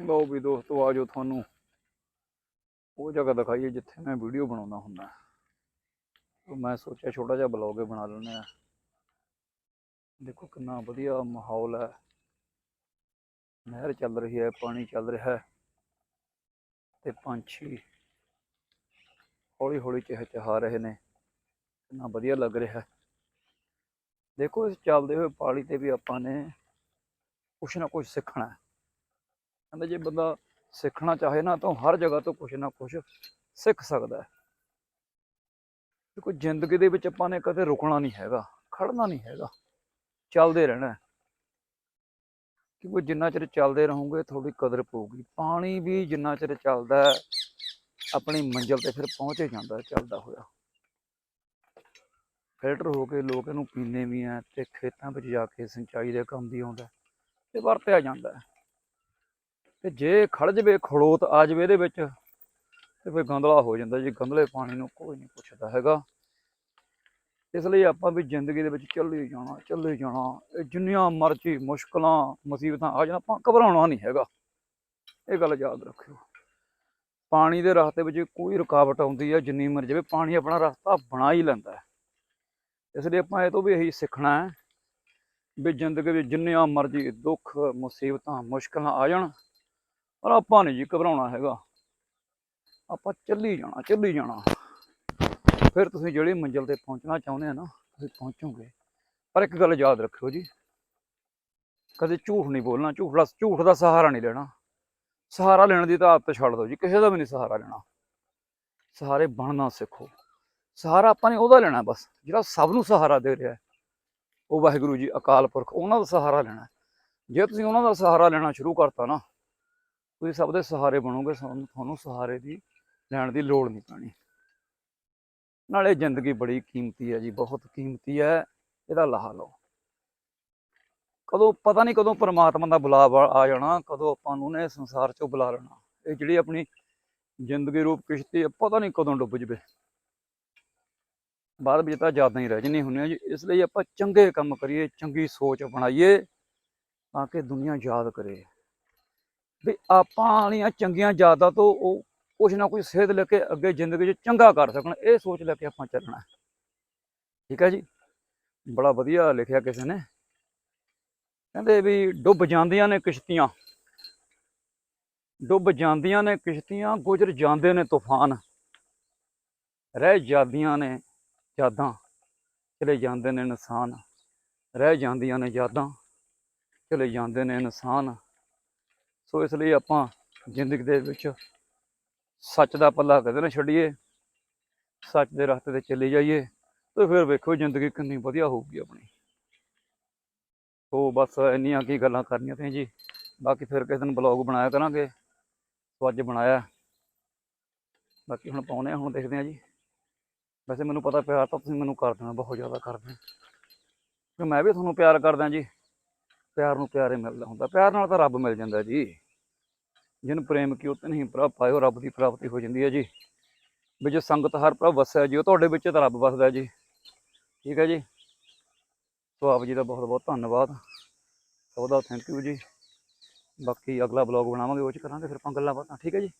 ਲਓ ਵੀ ਦੋਸਤੋ ਆਜੋ ਤੁਹਾਨੂੰ। ਉਹ ਜਗ੍ਹਾ ਦਿਖਾਈਏ ਜਿੱਥੇ ਮੈਂ ਵੀਡੀਓ ਬਣਾਉਂਦਾ ਹੁੰਦਾ। ਮੈਂ ਸੋਚਿਆ ਛੋਟਾ ਜਿਹਾ ਬਲੌਗ ਬਣਾ ਲੈਂਦੇ ਆ ਦੇਖੋ ਕਿੰਨਾ ਵਧੀਆ ਮਾਹੌਲ ਹੈ। ਨਹਿਰ ਚੱਲ ਰਹੀ ਹੈ, ਪਾਣੀ ਚੱਲ ਰਿਹਾ ਹੈ। ਤੇ ਪੰਛੀ ਹੌਲੀ ਹੌਲੀ ਚਹਿਚਹਾ ਰਹੇ ਨੇ। ਕਿੰਨਾ ਵਧੀਆ ਲੱਗ ਰਿਹਾ ਦੇਖੋ, ਇਸ ਚੱਲਦੇ ਹੋਏ ਪਾਣੀ ਤੇ ਵੀ ਆਪਾਂ ਨੇ ਕੁਛ ਨਾ ਕੁਛ ਸਿੱਖਣਾ ਕਹਿੰਦੇ ਜੇ ਬੰਦਾ ਸਿੱਖਣਾ ਚਾਹੇ ਨਾ ਤਾਂ ਹਰ ਜਗ੍ਹਾ ਤੋਂ ਕੁਛ ਨਾ ਕੁਛ ਸਿੱਖ ਸਕਦਾ ਹੈ। ਦੇਖੋ ਜ਼ਿੰਦਗੀ ਦੇ ਵਿੱਚ ਆਪਾਂ ਨੇ ਕਦੇ ਰੁਕਣਾ ਨਹੀਂ ਹੈਗਾ ਖੜਨਾ ਨਹੀਂ ਹੈਗਾ, ਚੱਲਦੇ ਰਹਿਣਾ ਕਿਉਂਕਿ ਜਿੰਨਾ ਚਿਰ ਚੱਲਦੇ ਰਹੋਗੇ ਤੁਹਾਡੀ ਕਦਰ ਪਊਗੀ, ਪਾਣੀ ਵੀ ਜਿੰਨਾ ਚਿਰ ਚੱਲਦਾ ਆਪਣੀ ਮੰਜ਼ਿਲ ਤੇ ਫਿਰ ਪਹੁੰਚ ਹੀ ਜਾਂਦਾ ਚੱਲਦਾ ਹੋਇਆ। ਫਿਲਟਰ ਹੋ ਕੇ ਲੋਕ ਇਹਨੂੰ ਪੀਂਦੇ ਵੀ ਆ ਤੇ ਖੇਤਾਂ ਵਿੱਚ ਜਾ ਕੇ ਸਿੰਚਾਈ ਦੇ ਕੰਮ ਵੀ ਆਉਂਦਾ ਹੈ ਤੇ ਵਰਤਿਆ ਜਾਂਦਾ ਤੇ ਜੇ ਖੜ ਜਵੇ ਖੜੋਤ ਆ ਜਵੇ ਇਹਦੇ ਵਿੱਚ, ਤੇ ਫਿਰ ਗੰਦਲਾ ਹੋ ਜਾਂਦਾ ਜੀ। ਗੰਦਲੇ ਪਾਣੀ ਨੂੰ ਕੋਈ ਨਹੀਂ ਪੁੱਛਦਾ ਹੈਗਾ। ਇਸ ਲਈ ਆਪਾਂ ਵੀ ਜ਼ਿੰਦਗੀ ਦੇ ਵਿੱਚ ਚੱਲੇ ਜਾਣਾ ਚੱਲੇ ਜਾਣਾ। ਇਹ ਜਿੰਨੀਆਂ ਮਰਜ਼ੀ ਮੁਸ਼ਕਲਾਂ, ਮੁਸੀਬਤਾਂ ਆ ਜਾਣ, ਆਪਾਂ ਘਬਰਾਉਣਾ ਨਹੀਂ ਹੈਗਾ। ਇਹ ਗੱਲ ਯਾਦ ਰੱਖਿਓ। ਪਾਣੀ ਦੇ ਰਸਤੇ ਵਿੱਚ ਕੋਈ ਰੁਕਾਵਟ ਆਉਂਦੀ ਹੈ ਜਿੰਨੀ ਮਰਜ਼ੀ ਜਾਵੇ ਪਾਣੀ ਆਪਣਾ ਰਸਤਾ ਬਣਾ ਹੀ ਲੈਂਦਾ ਹੈ। ਇਸ ਲਈ ਆਪਾਂ ਇਹ ਤੋਂ ਵੀ ਇਹੀ ਸਿੱਖਣਾ ਹੈ ਵੀ ਜ਼ਿੰਦਗੀ ਵਿੱਚ ਜਿੰਨੀਆਂ ਮਰਜ਼ੀ ਦੁੱਖ, ਮੁਸੀਬਤਾਂ, ਮੁਸ਼ਕਲਾਂ ਆ ਜਾਣ ਪਰ ਆਪਾਂ ਨਹੀਂ ਜੀ ਘਬਰਾਉਣਾ ਹੈਗਾ। ਆਪਾਂ ਚੱਲੀ ਜਾਣਾ ਚੱਲੀ ਜਾਣਾ। ਫਿਰ ਤੁਸੀਂ ਜਿਹੜੀ ਮੰਜ਼ਿਲ ਤੇ ਪਹੁੰਚਣਾ ਚਾਹੁੰਦੇ ਆ ਨਾ, ਤੁਸੀਂ ਪਹੁੰਚੋਗੇ। ਪਰ ਇੱਕ ਗੱਲ ਯਾਦ ਰੱਖਿਓ ਜੀ, ਕਦੇ ਝੂਠ ਨਹੀਂ ਬੋਲਣਾ, ਝੂਠ ਦਾ ਝੂਠ ਦਾ ਸਹਾਰਾ ਨਹੀਂ ਲੈਣਾ। ਸਹਾਰਾ ਲੈਣ ਦੀ ਤਾਂ ਆਦਤ ਛੱਡ ਦਿਓ ਜੀ, ਕਿਸੇ ਦਾ ਵੀ ਨਹੀਂ ਸਹਾਰਾ ਲੈਣਾ। ਸਹਾਰੇ ਬਣਨਾ ਸਿੱਖੋ। ਸਹਾਰਾ ਆਪਾਂ ਨੇ ਉਹਦਾ ਲੈਣਾ ਬਸ, ਜਿਹੜਾ ਸਭ ਨੂੰ ਸਹਾਰਾ ਦੇ ਰਿਹਾ ਉਹ ਵਾਹਿਗੁਰੂ ਜੀ ਅਕਾਲ ਪੁਰਖ, ਉਹਨਾਂ ਦਾ ਸਹਾਰਾ ਲੈਣਾ ਜੇ ਤੁਸੀਂ ਉਹਨਾਂ ਦਾ ਸਹਾਰਾ ਲੈਣਾ ਸ਼ੁਰੂ ਕਰਤਾ ਨਾ ਤੁਸੀਂ ਸਭ ਦੇ ਸਹਾਰੇ ਬਣੋਗੇ ਤੁਹਾਨੂੰ ਤੁਹਾਨੂੰ ਸਹਾਰੇ ਦੀ, ਲੈਣ ਦੀ ਲੋੜ ਨਹੀਂ ਪੈਣੀ। ਨਾਲੇ ਜ਼ਿੰਦਗੀ ਬੜੀ ਕੀਮਤੀ ਹੈ ਜੀ, ਬਹੁਤ ਕੀਮਤੀ ਹੈ, ਇਹਦਾ ਲਾਹਾ ਲਓ। ਕਦੋਂ, ਪਤਾ ਨਹੀਂ ਕਦੋਂ ਪਰਮਾਤਮਾ ਦਾ ਬੁਲਾਵਾ ਆ ਜਾਣਾ, ਕਦੋਂ ਆਪਾਂ ਨੂੰ ਨੇ ਸੰਸਾਰ ਚੋਂ ਬੁਲਾ ਲੈਣਾ। ਇਹ ਜਿਹੜੀ ਆਪਣੀ ਜ਼ਿੰਦਗੀ ਰੂਪ ਕਿਸ਼ਤੀ ਹੈ, ਪਤਾ ਨਹੀਂ ਕਦੋਂ ਡੁੱਬ ਜਵੇ। ਬਾਅਦ ਵਿੱਚ ਤਾਂ ਯਾਦਾਂ ਹੀ ਰਹਿ ਜਣੀ ਹੁੰਦੀਆਂ ਜੀ, ਇਸ ਲਈ ਆਪਾਂ ਚੰਗੇ ਕੰਮ ਕਰੀਏ, ਚੰਗੀ ਸੋਚ ਅਪਣਾਈਏ ਤਾਂ ਕਿ ਦੁਨੀਆ ਯਾਦ ਕਰੇ। ਵੀ ਆਪਾਂ ਵਾਲੀਆਂ ਚੰਗੀਆਂ ਯਾਦਾਂ ਤੋਂ ਉਹ ਕੁਛ ਨਾ ਕੁਛ ਸੇਧ ਲੈ ਕੇ ਅੱਗੇ ਜ਼ਿੰਦਗੀ 'ਚ ਚੰਗਾ ਕਰ ਸਕਣ, ਇਹ ਸੋਚ ਲੈ ਕੇ ਆਪਾਂ ਚੱਲਣਾ। ਠੀਕ ਹੈ ਜੀ? ਬੜਾ ਵਧੀਆ ਲਿਖਿਆ ਕਿਸੇ ਨੇ। ਕਹਿੰਦੇ ਵੀ ਡੁੱਬ ਜਾਂਦੀਆਂ ਨੇ ਕਿਸ਼ਤੀਆਂ। ਡੁੱਬ ਜਾਂਦੀਆਂ ਨੇ ਕਿਸ਼ਤੀਆਂ, ਗੁਜ਼ਰ ਜਾਂਦੇ ਨੇ ਤੂਫਾਨ। ਰਹਿ ਜਾਂਦੀਆਂ ਨੇ ਯਾਦਾਂ, ਚਲੇ ਜਾਂਦੇ ਨੇ ਇਨਸਾਨ। ਰਹਿ ਜਾਂਦੀਆਂ ਨੇ ਯਾਦਾਂ, ਚਲੇ ਜਾਂਦੇ ਨੇ ਇਨਸਾਨ। ਸੋ ਇਸ ਲਈ ਆਪਾਂ ਜ਼ਿੰਦਗੀ ਦੇ ਵਿੱਚ ਸੱਚ ਦਾ ਪੱਲਾ ਕਦੇ ਨਾ ਛੱਡੀਏ, ਸੱਚ ਦੇ ਰਸਤੇ ਤੇ ਚੱਲੇ ਜਾਈਏ ਤੇ ਫਿਰ ਵੇਖੋ ਜ਼ਿੰਦਗੀ ਕਿੰਨੀ ਵਧੀਆ ਹੋਊਗੀ ਆਪਣੀ। ਸੋ ਬਸ ਇੰਨੀਆਂ ਕੀ ਗੱਲਾਂ ਕਰਨੀਆਂ ਤੇ ਜੀ। ਬਾਕੀ ਫਿਰ ਕਿਸੇ ਦਿਨ ਬਲੌਗ ਬਣਾਇਆ ਕਰਾਂਗੇ। ਸੋ ਅੱਜ ਬਣਾਇਆ। ਬਾਕੀ ਹੁਣ ਪਾਉਨੇ ਆ, ਹੁਣ ਦੇਖਦੇ ਆ ਜੀ। ਵੈਸੇ ਮੈਨੂੰ ਪਤਾ ਪਿਆਰ ਤਾਂ ਤੁਸੀਂ ਮੈਨੂੰ ਕਰਦੇ ਹੋ ਬਹੁਤ ਜ਼ਿਆਦਾ ਕਰਦੇ ਹੋ ਕਿ ਮੈਂ ਵੀ ਤੁਹਾਨੂੰ ਪਿਆਰ ਕਰਦਾ ਜੀ। ਪਿਆਰ ਨੂੰ ਪਿਆਰੇ ਮਿਲਦਾ ਹੁੰਦਾ। ਪਿਆਰ ਨਾਲ ਤਾਂ ਰੱਬ ਮਿਲ ਜਾਂਦਾ ਜੀ। ਜਿਨ ਪ੍ਰੇਮ ਕੀ ਉਤਨ ਨਹੀਂ ਪ੍ਰਭ ਪਾਇਓ, ਰੱਬ ਦੀ ਪ੍ਰਾਪਤੀ ਹੋ ਜਾਂਦੀ ਹੈ ਜੀ। ਵੀ ਜੋ ਸੰਗਤ ਹਰ ਪ੍ਰਭ ਵਸਿਆ ਜੀ, ਉਹ ਤੁਹਾਡੇ ਵਿੱਚ ਤਾਂ ਰੱਬ ਵਸਦਾ ਜੀ। ਠੀਕ ਹੈ ਜੀ? ਸੋ ਆਪ ਜੀ ਦਾ ਬਹੁਤ ਬਹੁਤ ਧੰਨਵਾਦ। ਸਭ ਦਾ ਥੈਂਕ ਯੂ ਜੀ। ਬਾਕੀ ਅਗਲਾ ਬਲੌਗ ਬਣਾਵਾਂਗੇ, ਉਹ ਚ ਕਰਾਂਗੇ, ਫਿਰ ਆਪਾਂ ਗੱਲਾਂ ਬਾਤਾਂ। ਠੀਕ ਹੈ ਜੀ?